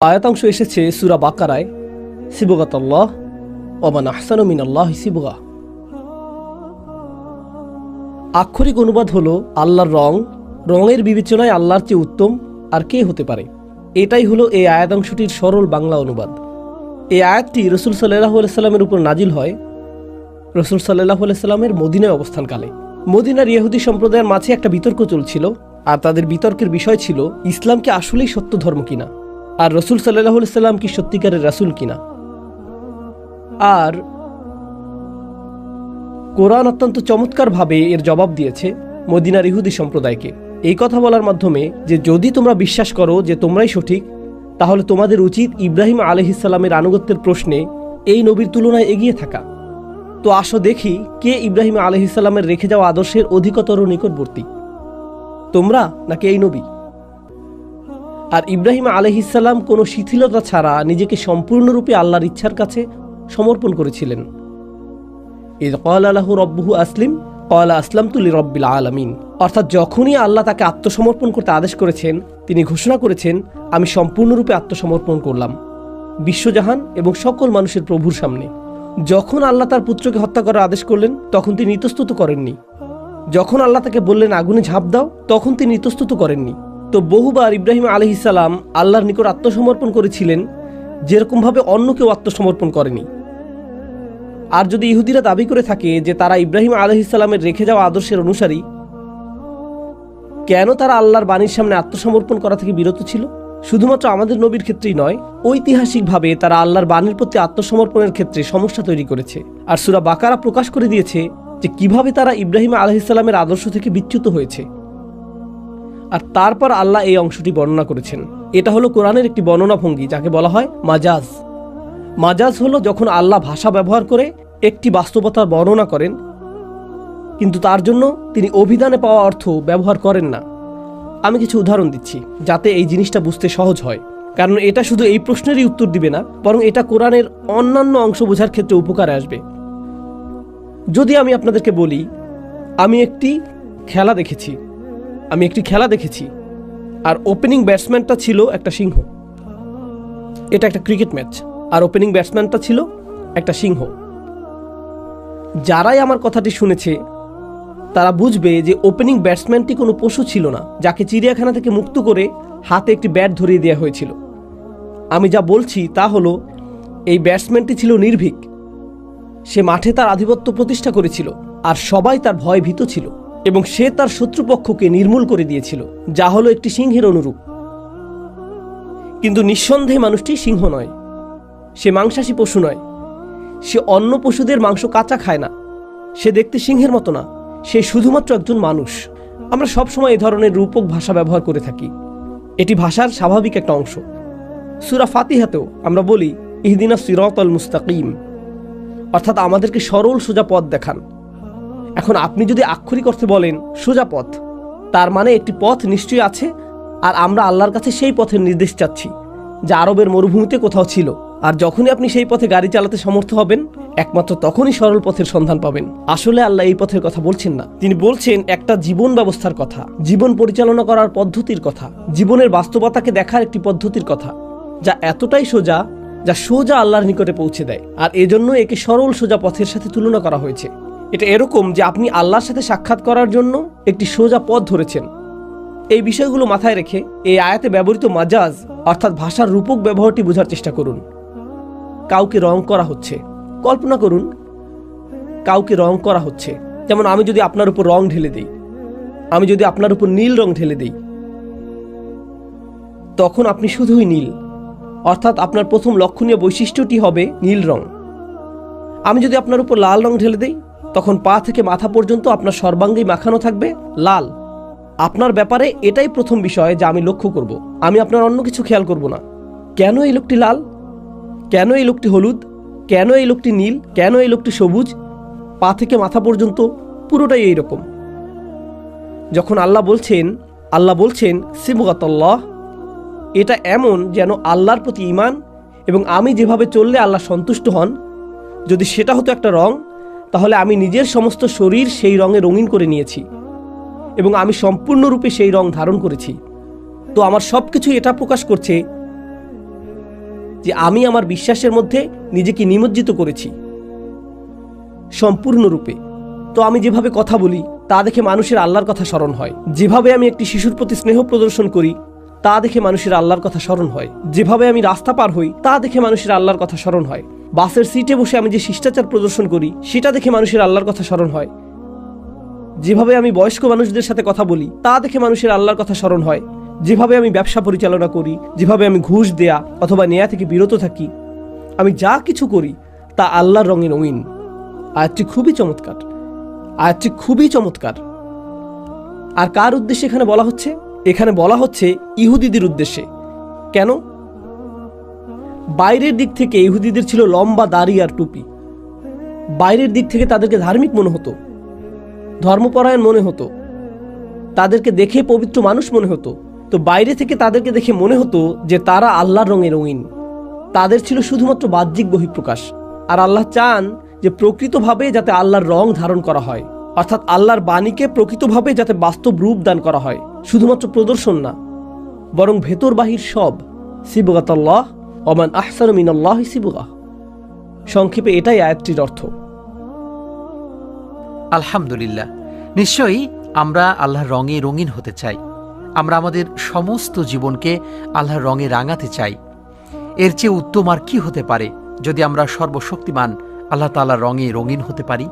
আয়াতাংশ এসেছে সুরা বাকারায় সিবগাতাল্লাহ ওমান আহসান মিনাল্লাহ সিবগা। আক্ষরিক অনুবাদ হলো আল্লাহর রং, রঙের বিবেচনায় আল্লাহর চেয়ে উত্তম আর কে হতে পারে। এটাই হলো এই আয়াতাংশটির সরল বাংলা অনুবাদ। এই আয়াতটি রসুল সাল্লাহ সাল্লামের উপর নাজিল হয় রসুল সাল্লাহ সাল্লামের মদিনায় অবস্থানকালে। মদিনার ইহুদি সম্প্রদায়ের মাঝে একটা বিতর্ক চলছিল আর তাদের বিতর্কের বিষয় ছিল, ইসলামকে আসলেই সত্য ধর্ম কিনা। আর রসুল সাল্লাহ সাল্লাম কি সত্যিকারের রাসুল কিনা? আর কোরআন অত্যন্ত চমৎকারভাবে এর জবাব দিয়েছে মদিনার ইহুদি সম্প্রদায়কে। এই কথা বলার মাধ্যমে যে যদি তোমরা বিশ্বাস করো যে তোমরাই সঠিক, তাহলে তোমাদের উচিত ইব্রাহিম আলহিসাল্লামের আনুগত্যের প্রশ্নে এই নবীর তুলনায় এগিয়ে থাকা। তো আসো দেখি কে ইব্রাহিম আলহিসাল্লামের রেখে যাওয়া আদর্শের অধিকতর নিকটবর্তী। তোমরা নাকি এই নবী? আর ইব্রাহিম আলহিসাল্লাম কোনো শিথিলতা ছাড়া নিজেকে সম্পূর্ণরূপে আল্লাহর ইচ্ছার কাছে সমর্পণ করেছিলেন। ঈদ কল আল্লাহ রব্বহু আসলিম কলা আসলাম তুলি রব্বিল আলামিন। অর্থাৎ যখনই আল্লাহ তাকে আত্মসমর্পণ করতে আদেশ করেছেন, তিনি ঘোষণা করেছেন, আমি সম্পূর্ণরূপে আত্মসমর্পণ করলাম। বিশ্বজাহান এবং সকল মানুষের প্রভুর সামনে। যখন আল্লাহ তার পুত্রকে হত্যা করার আদেশ করলেন, তখন তিনি ইতস্তত করেননি। যখন আল্লাহ তাকে বললেন, আগুনে ঝাঁপ দাও, তখন তিনি ইতস্তত করেননি। তো বহুবার ইব্রাহিম আলহিসাল্লাম আল্লাহর নিকট আত্মসমর্পণ করেছিলেন, যেরকমভাবে অন্য কেউ আত্মসমর্পণ করেনি। আর যদি ইহুদিরা দাবি করে থাকে যে তারা ইব্রাহিম আলহিসাল্লামের রেখে যাওয়া আদর্শের অনুসারী, কেন তারা আল্লাহর বাণীর সামনে আত্মসমর্পণ করা থেকে বিরত ছিল? শুধুমাত্র আমাদের নবীর ক্ষেত্রেই নয়, ঐতিহাসিকভাবে তারা আল্লাহর বাণীর প্রতি আত্মসমর্পণের ক্ষেত্রে সমস্যা তৈরি করেছে। আর সুরা বাকারা প্রকাশ করে দিয়েছে যে কীভাবে তারা ইব্রাহিম আলহিসাল্লামের আদর্শ থেকে বিচ্যুত হয়েছে। আর তারপর আল্লাহ এই অংশটি বর্ণনা করেছেন। এটা হলো কোরআনের একটি বর্ণনা ভঙ্গি, যাকে বলা হয় মাজাজ। মাজাজ হলো যখন আল্লাহ ভাষা ব্যবহার করে একটি বাস্তবতার বর্ণনা করেন, কিন্তু তার জন্য তিনি অভিধানে পাওয়া অর্থ ব্যবহার করেন না। আমি কিছু উদাহরণ দিচ্ছি, যাতে এই জিনিসটা বুঝতে সহজ হয়। কারণ এটা শুধু এই প্রশ্নেরই উত্তর দিবে না, বরং এটা কোরআনের অন্যান্য অংশ বোঝার ক্ষেত্রে উপকারে আসবে। যদি আমি আপনাদেরকে বলি, আমি একটি খেলা দেখেছি। আমি একটি খেলা দেখেছি, আর ওপেনিং ব্যাটসম্যানটা ছিল একটা সিংহ। এটা একটা ক্রিকেট ম্যাচ আর ওপেনিং ব্যাটসম্যানটা ছিল একটা সিংহ। যারাই আমার কথাটি শুনেছে, তারা বুঝবে যে ওপেনিং ব্যাটসম্যানটি কোনো পশু ছিল না, যাকে চিড়িয়াখানা থেকে মুক্ত করে হাতে একটি ব্যাট ধরিয়ে দেওয়া হয়েছিল। আমি যা বলছি তা হলো, এই ব্যাটসম্যানটি ছিল নির্ভীক। সে মাঠে তার আধিপত্য প্রতিষ্ঠা করেছিল, আর সবাই তার ভয় ভীত ছিল। এবং সে তার শত্রুপক্ষকে নির্মূল করে দিয়েছিল, যা হলো একটি সিংহের অনুরূপ। কিন্তু নিঃসন্দেহে মানুষটি সিংহ নয়। সে মাংসাশী পশু নয়। সে অন্য পশুদের মাংস কাঁচা খায় না। সে দেখতে সিংহের মতো না। সে শুধুমাত্র একজন মানুষ। আমরা সবসময় এই ধরনের রূপক ভাষা ব্যবহার করে থাকি। এটি ভাষার স্বাভাবিক একটা অংশ। সুরা ফাতিহাতেও আমরা বলি, ইহদিনা সিরত আল মুস্তাকিম। অর্থাৎ আমাদেরকে সরল সোজা পথ দেখান। এখন আপনি যদি আক্ষরিক অর্থে বলেন সোজা পথ, তার মানে একটি পথ নিশ্চয়ই আছে, আর আমরা আল্লাহর কাছে সেই পথের নির্দেশ চাচ্ছি, যা আরবের মরুভূমিতে কোথাও ছিল। আর যখনই আপনি সেই পথে গাড়ি চালাতে সমর্থ হবেন, একমাত্র তখনই সরল পথের সন্ধান পাবেন। আসলে আল্লাহ এই পথের কথা বলছেন না। তিনি বলছেন, একটা জীবন ব্যবস্থার কথা, জীবন পরিচালনা করার পদ্ধতির কথা, জীবনের বাস্তবতাকে দেখার একটি পদ্ধতির কথা, যা এতটাই সোজা, যা সোজা আল্লাহর নিকটে পৌঁছে দেয়। আর এজন্য একে সরল সোজা পথের সাথে তুলনা করা হয়েছে। এটা এরকম যে আপনি আল্লাহর সাথে সাক্ষাৎ করার জন্য একটি সোজা পথ ধরেছেন। এই বিষয়গুলো মাথায় রেখে এই আয়াতে ব্যবহৃত মাজাজ, অর্থাৎ ভাষার রূপক ব্যবহারটি বোঝার চেষ্টা করুন। কাউকে রং করা হচ্ছে। কল্পনা করুন, কাউকে রং করা হচ্ছে। যেমন আমি যদি আপনার উপর রং ঢেলে দিই, আমি যদি আপনার উপর নীল রং ঢেলে দিই, তখন আপনি শুধুই নীল। অর্থাৎ আপনার প্রথম লক্ষণীয় বৈশিষ্ট্যটি হবে নীল রং। আমি যদি আপনার উপর লাল রং ঢেলে দিই তখন পা থেকে মাথা পর্যন্ত আপনার সর্বাঙ্গেই মাখানো থাকবে। লাল, আপনার ব্যাপারে এটাই প্রথম বিষয় যা আমি লক্ষ্য করব। আমি আপনার অন্য কিছু খেয়াল করব না। কেন এই লোকটি লাল? কেন এই লোকটি হলুদ? কেন এই লোকটি নীল? কেন এই লোকটি সবুজ? পা থেকে মাথা পর্যন্ত পুরোটাই এই রকম যখন আল্লাহ বলছেন আল্লাহ বলছেন, সিবগাতল্লাহ এটা এমন যেন আল্লাহর প্রতি ইমান এবং আমি যেভাবে চললে আল্লাহ সন্তুষ্ট হন, যদি সেটা হতো একটা রং তাহলে আমি নিজের সমস্ত শরীর সেই রঙে রঙিন করে নিয়েছি এবং আমি সম্পূর্ণরূপে সেই রং ধারণ করেছি। তো আমার সব কিছু এটা প্রকাশ করছে যে আমি আমার বিশ্বাসের মধ্যে নিজেকে নিমজ্জিত করেছি। সম্পূর্ণরূপে। তো আমি যেভাবে কথা বলি, তা দেখে মানুষের আল্লাহর কথা স্মরণ হয়। যেভাবে আমি একটি শিশুর প্রতি স্নেহ প্রদর্শন করি, তা দেখে মানুষের আল্লাহর কথা স্মরণ হয়। যেভাবে আমি রাস্তা পার হই, তা দেখে মানুষের আল্লাহর কথা স্মরণ হয়। বাসের সিটে বসে আমি যে শিষ্টাচার প্রদর্শন করি, সেটা দেখে মানুষের আল্লাহর কথা স্মরণ হয়। যেভাবে আমি বয়স্ক মানুষদের সাথে কথা বলি, তা দেখে মানুষের আল্লাহর কথা স্মরণ হয়। যেভাবে আমি ব্যবসা পরিচালনা করি, যেভাবে আমি ঘুষ দেয়া অথবা নেয়া থেকে বিরত থাকি, আমি যা কিছু করি, তা আল্লাহর রঙে রঙিন। আয়াতটি খুবই চমৎকার। আয়াতটি খুবই চমৎকার। আর কার উদ্দেশ্যে এখানে বলা হচ্ছে? এখানে বলা হচ্ছে ইহুদিদের উদ্দেশ্যে। কেন? বাইরের দিক থেকে ইহুদিদের ছিল লম্বা দাড়ি আর টুপি। বাইরের দিক থেকে তাদেরকে ধার্মিক মনে হতো। ধর্মপরায়ণ মনে হতো। তাদেরকে দেখে পবিত্র মানুষ মনে হতো। তো বাইরে থেকে তাদেরকে দেখে মনে হতো যে তারা আল্লাহর রঙে রঙিন। তাদের ছিল শুধুমাত্র বাহ্যিক বহিঃপ্রকাশ। আর আল্লাহ চান যে প্রকৃতভাবে যাতে আল্লাহর রং ধারণ করা হয়। অর্থাৎ আল্লাহর বাণীকে প্রকৃতভাবে যাতে বাস্তব রূপ দান করা হয়। শুধুমাত্র প্রদর্শন না, বরং ভেতর বাহির সব। সিবগাতাল্লাহ। অমান আহসান মিনাল্লাহ সিবগা। সংক্ষেপে এটাই আয়াতটির অর্থ। আলহামদুলিল্লাহ। নিশ্চয়ই আমরা আল্লাহর রঙে রঙিন হতে চাই। আমরা আমাদের সমস্ত জীবনকে আল্লাহর রঙে রাঙাতে চাই। এর চেয়ে উত্তম আর কি হতে পারে যদি আমরা সর্বশক্তিমান আল্লাহ তাআলার রঙে রঙিন হতে পারি?